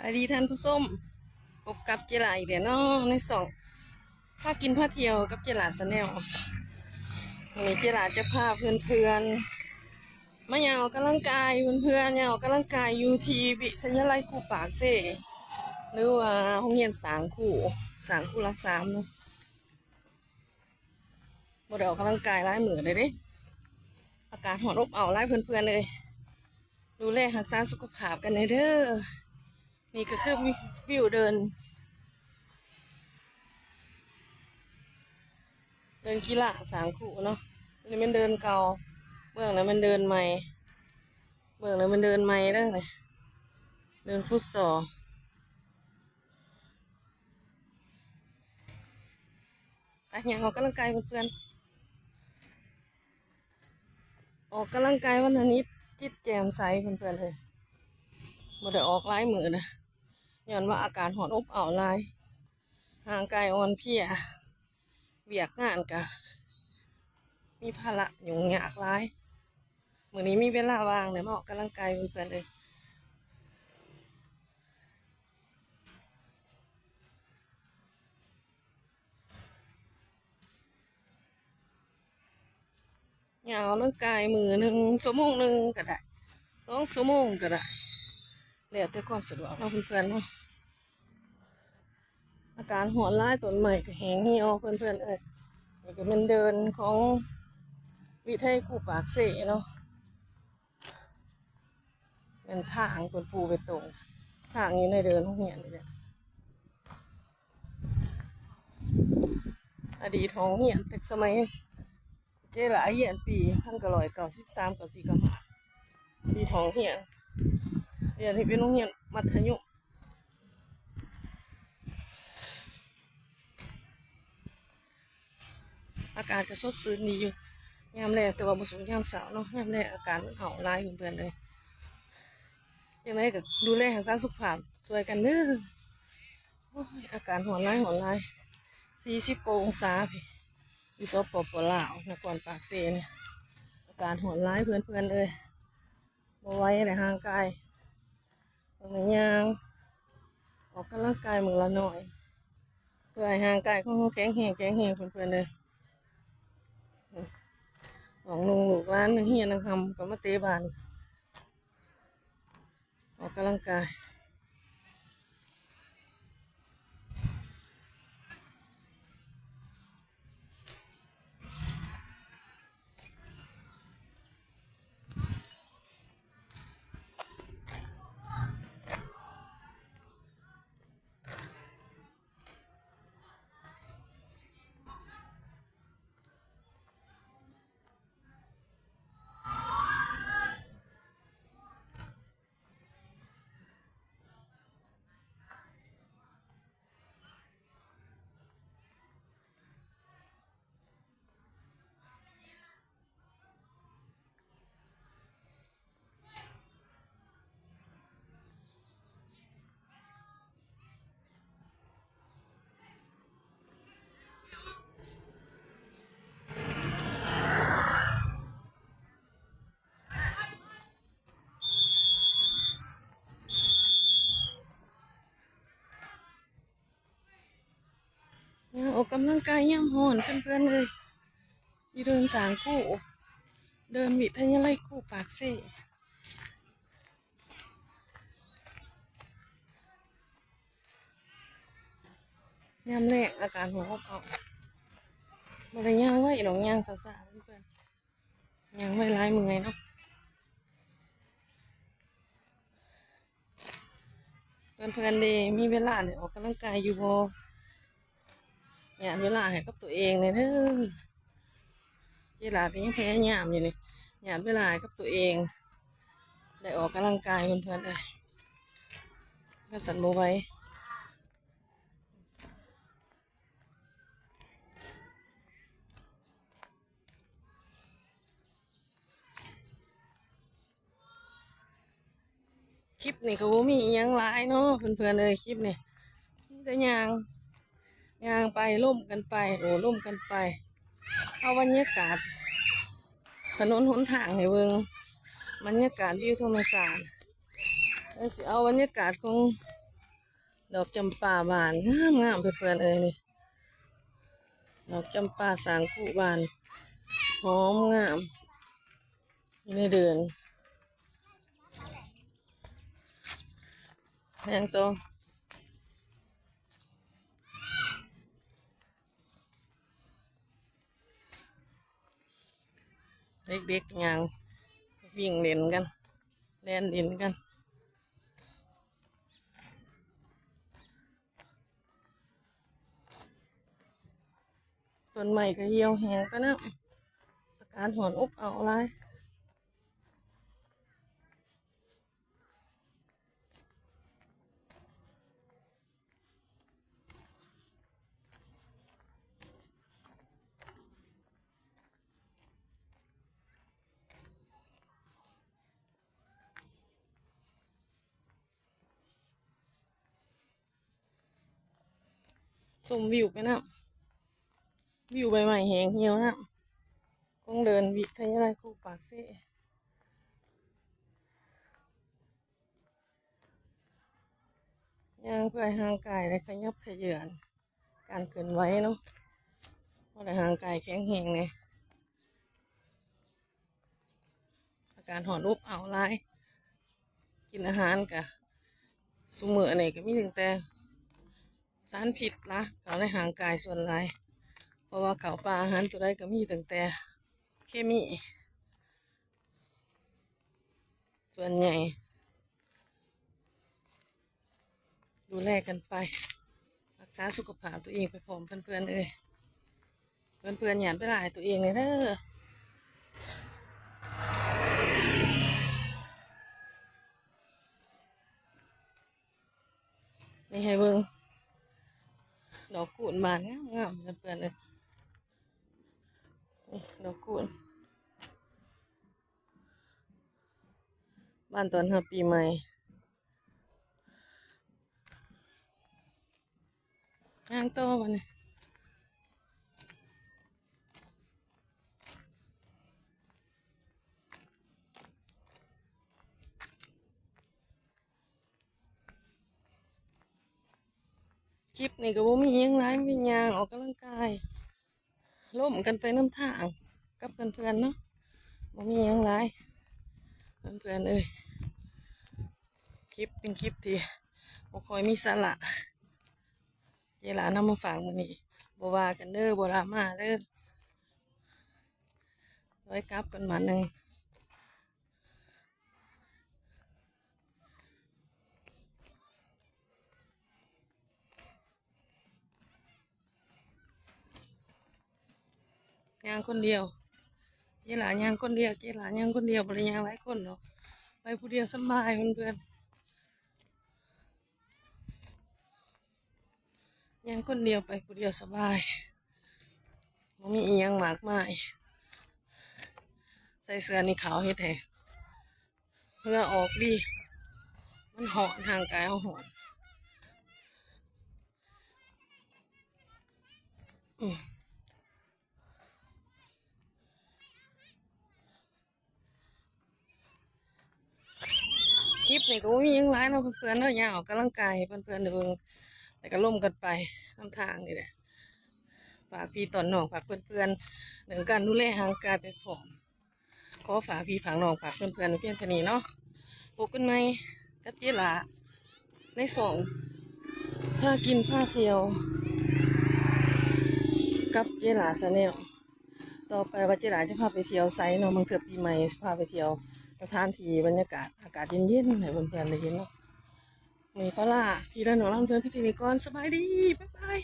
สวัสดีท่านผู้ส้มพบกับเจลาอีกเดี๋ยวเนาะในสองพากินพาเที่ยวกับเจลาสแนลวันนี้เจลาจะพาเพื่อนเพื่อนๆมาเหยาออกกำลังกายเพื่อนๆเหยาออกกำลังกายอยู่ที่วิทยาลัยครูปากเซหรือว่าห้องเรียนสางคู่สางคู่รักสามเนาะบ่ได้ออกกำลังกายหลายเหมือนเลยเด้อากาศหอนอบเอาวหลายเพื่อนๆเลย ดูแลรักษาสุขภาพกันในเด้อ นี่ก็คือวิวเดิน เดินกีฬาสางขู่เนาะนี่มันเดินเก่าเบื้องนั้นมันเดินใหม่เบื้องนั้นมันเดินใหม่ได้เลยเดินฟุตซอลไปอย่างออกกำลังกายเพื่อนๆออกกำลังกายวันอาทิตย์จิตแจ่มใสเพื่อนๆเลยบ่ได้ออกหลายมือนะ ย้อนว่าอากาศหอนอบอ้าลายห่างกายอ่อนเพียเบียกงานกะ มีภาระยุ่งยากหลายมื้อนี้มีเวลาว่างเลยมาออกกำลังกายเพื่อนๆเลยยากออกกำลังกายมือหนึ่งชั่วโมงหนึ่งก็ได้สองชั่วโมงก็ได้ แล้วแต่ความสะดวกเนาะเพื่อนๆเนาะอาการหัวร้ายต้นใหม่ก็แหงเหี่ยวเพื่อนๆเอ้ยนี่ก็เป็นเดินของวิทยคูปากเสเนาะเป็นทางเป็นปูไปตรงทางอยู่ในเดินห้องเรียนนี่แหละอดีตของเรียนแต่สมัยเจ๊หลายเหียนปีพันก้าร้อยเก้าสิบสามเก้าสี่เก้าห้าปีทองเหียน เรียนที่เป็นโรงเรียนมัธยมอากาศจะสดชื่นดีอยู่ยามแรกแต่ว่าบุสูงยามสาวเนาะยามแรกอาการมันเห่าร้ายอยู่เพื่อนเลยยังไงก็ดูแลรักษาสุขภาพช่วยกันเด้ออาการหัวร้ายหัวร้ายสี่สิบองศาพี่อยู่สปปลาวนครปากเซนอาการโหดร้ายเพื่อนๆเลยบ่ไว้ในห่างกาย ตรงยาง ออกกำลังกายมือละหน่อย เพื่อให้ห่างกายของเขาแข็งแรงแข็งแรงเพื่อนๆเลยของลุงลูกร้านเฮียนังคำก็มาเตะบานออกกำลังกาย ออกกำลังกายย่ำหอนเพื่อนๆเลยเดินสางคู่เดินวิทยาลัยคู่ปากเซ่ยามแรกอาการหัวอบเอาบริย่างไว้หนองย่างสาวๆเพื่อนๆย่างไว้ร้ายมือไงเนาะเพื่อนๆเดมีเวลาเนี่ยออกกำลังกายอยู่บ่ หยาดเวลาให้กับตัวเองเลยเด้อเวลาก็ยังพยายามอยู่เลยหยาดเวลาให้กับตัวเอง ได้ออกกำลังกายเพื่อนๆเลยก็สันโบไว้คลิปนี่ก็บ่มีอิหยังหลายเนาะเพื่อนๆเลยคลิปนี่มีแต่ยาง ย่างไปล่มกันไป โอ้ล่มกันไป เอาบรรยากาศ ถนนหนทางให้เบิงบรรยากาศวิวธรรมศาสตร์เอาบรรยากาศของดอกจำปาบานงามงามเพื่อนๆเอ้ยนี่ดอกจำปาสางกุบานหอมงามในเดือนแหงโต เด็กๆยังวิ่งเล่นกันเล่นเล่นกันต้นใหม่ก็เหี่ยวแหงก็นะอาการหอนอบเอาอะไร สมวิวไปนะวิวใบใหม่แหงเหี่ยวนะคงเดินวิทยาลัยคู่ปากเซ่ย่างเพื่อให้ห่างกายและขยับขยือน การเกินไหวเนาะเพราะแต่ห่างกายแข็งแหงเนี่ยอาการหอนรูปเอาหลาย กินอาหารกะสุมือเนี่ยก็มีถึงแต่ สารพิษละเขาในห่างกายส่วนหลายเพราะว่าเขาปลาอาหารตัวใดก็มีตั้งแต่เคมี ส่วนใหญ่ ดูแลกันไป รักษาสุขภาพตัวเองไปพร้อมเพื่อนๆเอ้ยเพื่อนๆหยานไปหลายตัวเองเลยเด้อนี่ให้เบิ่ง ดอกกูนบานงามๆเพื่อนเลยดอกกุหลาบบ้านตอนฮับปีใหม่งานโตวันนี้ คลิปนี่ก็บ่มียังไรมีหยางออกกำลังกายร่วมกันไปน้ำทางกับเพื่อนๆเนาะบ่มียังไรเพื่อนๆเอ้ยคลิปเป็นคลิปที่บ่ค่อยมีสาระเวลานำมาฝากมื้อนี้บ่ว่ากันเด้อบ่รามาเด้อไว้กลับกันมาหนึ่ง คนเดียวเจหลานย่างคนเดียวเจหลานย่างคนเดียวบริยางหลายคนเนาะไปผู้เดียวสบายเพื่อนๆย่างคนเดียวไปผู้เดียวสบายบ่มีอียังมากมายใส่เสื้อนี่ขาวเฮ็ดแท้เพื่อออกดีมันหอนทางกายเอาหอนอืม คลิปนี่ก็มียังร้ายเนาะเพื่อนๆเนาะยางออกกำลังกายเพื่อนๆเดี๋ยวเบิ่งแต่ก็ล่มกันไปทำทางนี่แหละฝากพี่ตอนน้องฝากเพื่อนๆเรื่องการดูแลห่างกายไปพร้อมขอฝากพี่ฝากน้องฝากเพื่อนๆเพียงเท่านี้เนาะพบกันไหมกับเจลาในสองผ้ากินผ้าเที่ยว กับเจลาซาแนลต่อไปว่าเจลาจะพาไปเที่ยวไซน์เนาะมันเกือบปีใหม่พาไปเที่ยว สถานที่บรรยากาศอากาศเย็นๆให้เพื่อนๆได้เห็นเนาะมีก็ล่าพี่ละน้องเพื่อนพี่ทีนี้ก่อนสบายดี บ๊ายบาย